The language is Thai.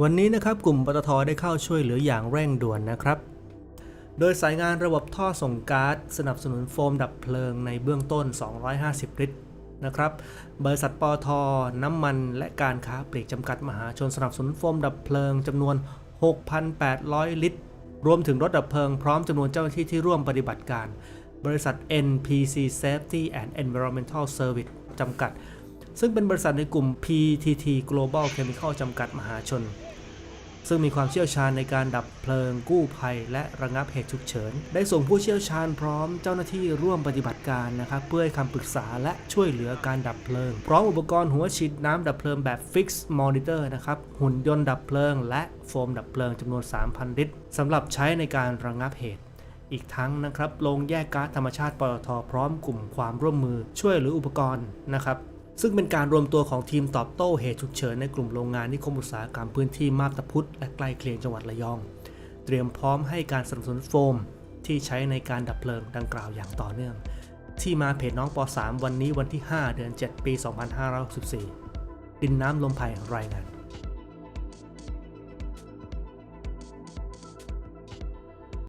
วันนี้นะครับกลุ่มปตทได้เข้าช่วยเหลืออย่างเร่งด่วนนะครับ โดยสายงานระบบท่อส่งก๊าซสนับสนุนโฟมดับเพลิงในเบื้องต้น 250 ลิตรนะครับบริษัทปตทน้ำมันและการค้าปลีกจำกัดมหาชนสนับสนุนโฟมดับเพลิงจำนวน 6,800 ลิตร รวมถึงรถดับเพลิงพร้อมจำนวนเจ้าหน้าที่ที่ร่วมปฏิบัติการ บริษัท NPC Safety and Environmental Service จำกัด ซึ่งเป็นบริษัทในกลุ่ม PTT Global Chemical จำกัดมหาชน ซึ่งมีความเชี่ยวชาญในการดับเพลิงกู้ภัย และระงับเหตุฉุกเฉิน ได้ส่งผู้เชี่ยวชาญพร้อมเจ้าหน้าที่ร่วมปฏิบัติการนะครับเพื่อให้คำปรึกษาและช่วยเหลือการดับเพลิง พร้อมอุปกรณ์หัวฉีดน้ำดับเพลิงแบบ fix Monitor นะครับหุ่นยนต์ดับเพลิง และโฟมดับเพลิงจำนวน 3,000 ลิตรสำหรับใช้ในการระงับเหตุอีกทั้งนะครับโรงแยกก๊าซธรรมชาติปตทพร้อมกลุ่มความร่วมมือช่วยเหลืออุปกรณ์นะครับ ซึ่งเป็นการรวมตัวของทีมตอบโต้เหตุฉุกเฉินในกลุ่มโรงงานนิคมอุตสาหกรรมพื้นที่มาบตาพุธและใกล้เคียงจังหวัดระยอง เตรียมพร้อมให้การสนับสนุนโฟม ที่ใช้ในการดับเพลิงดังกล่าวอย่างต่อเนื่อง ที่มาเพจน้องป .3 วันนี้วันที่ 5 เดือน 7 ปี 2564ดินน้ำลมภัยรายงาน